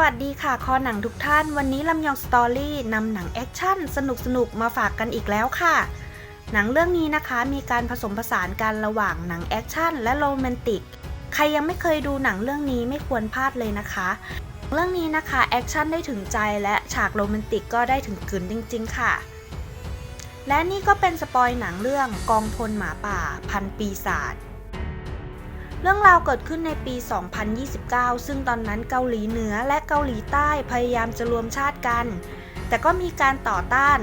วัสดีค่ะ คอหนังทุกท่าน วันนี้ลำยองสตอรี่นำหนังแอคชั่นสนุกๆมาฝากกันอีกแล้วค่ะ หนังเรื่องนี้นะคะมีการผสมผสานกันระหว่างหนังแอคชั่นและโรแมนติก ใครยังไม่เคยดูหนังเรื่องนี้ไม่ควรพลาดเลยนะคะ เรื่องนี้นะคะแอคชั่นได้ถึงใจและฉากโรแมนติกก็ได้ถึงกลืนจริง ๆ ค่ะ และนี่ก็เป็นสปอยหนังเรื่องกองพลหมาป่า พันปีศาจ เรื่องราวเกิดขึ้นในปี 2029 ซึ่งตอนนั้นเกาหลีเหนือและเกาหลีใต้พยายามจะรวมชาติกัน แต่ก็มีการต่อต้าน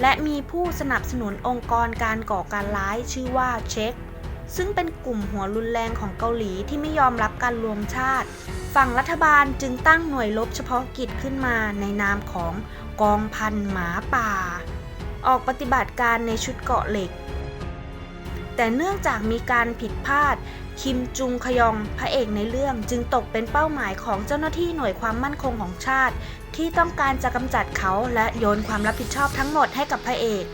และมีผู้สนับสนุนองค์กรการก่อการร้ายชื่อว่าเช็คซึ่งเป็นกลุ่มหัวรุนแรงของเกาหลีที่ไม่ยอมรับการรวมชาติ ฝั่งรัฐบาลจึงตั้งหน่วยรบเฉพาะกิจขึ้นมาในนามของกองพันหมาป่า ออกปฏิบัติการในชุดเกาะเหล็ก แต่เนื่องจากมีการผิดพลาด คิมจุงขยองพระเอกในเรื่องจึงตกเป็นเป้าหมายของเจ้าหน้าที่หน่วยความมั่นคงของชาติ ที่ต้องการจะกำจัดเขาและโยนความรับผิดชอบทั้งหมดให้กับพระเอก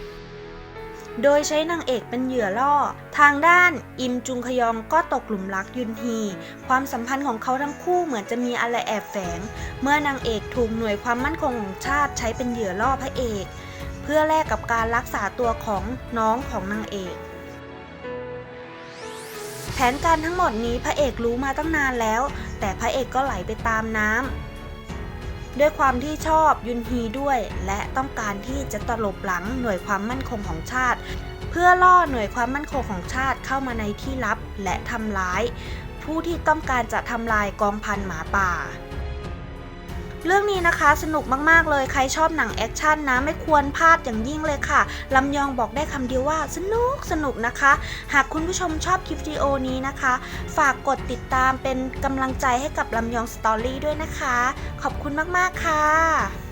โดยใช้นางเอกเป็นเหยื่อล่อ ทางด้านอิมจุงขยองก็ตกหลุมรักยุนฮี ความสัมพันธ์ของเขาทั้งคู่เหมือนจะมีอะไรแอบแฝง เมื่อนางเอกถูกหน่วยความมั่นคงของชาติใช้เป็นเหยื่อล่อพระเอก เพื่อแลกกับการรักษาตัวของน้องของนางเอก ผนการทั้งหมดนี้พระเอกรู้มาตั้งนานแล้ว แต่พระเอกก็ไหลไปตามน้ำด้วยความที่ชอบยุนฮีด้วย และต้องการที่จะตลบหลังหน่วยความมั่นคงของชาติ เพื่อล่อหน่วยความมั่นคงของชาติเข้ามาในที่ลับและทำร้าย ผู้ที่ต้องการจะทำลายกองพันหมาป่า เรื่องนี้นะคะสนุกมากๆเลย ใครชอบหนังแอคชั่นนะ ไม่ควรพลาดอย่างยิ่งเลยค่ะลำยองบอกได้คำเดียวว่าสนุกสนุกนะคะ หากคุณผู้ชมชอบคลิปวิดีโอนี้นะคะ ฝากกดติดตามเป็นกำลังใจให้กับลำยองสตอรี่ด้วยนะคะ ขอบคุณมากๆค่ะ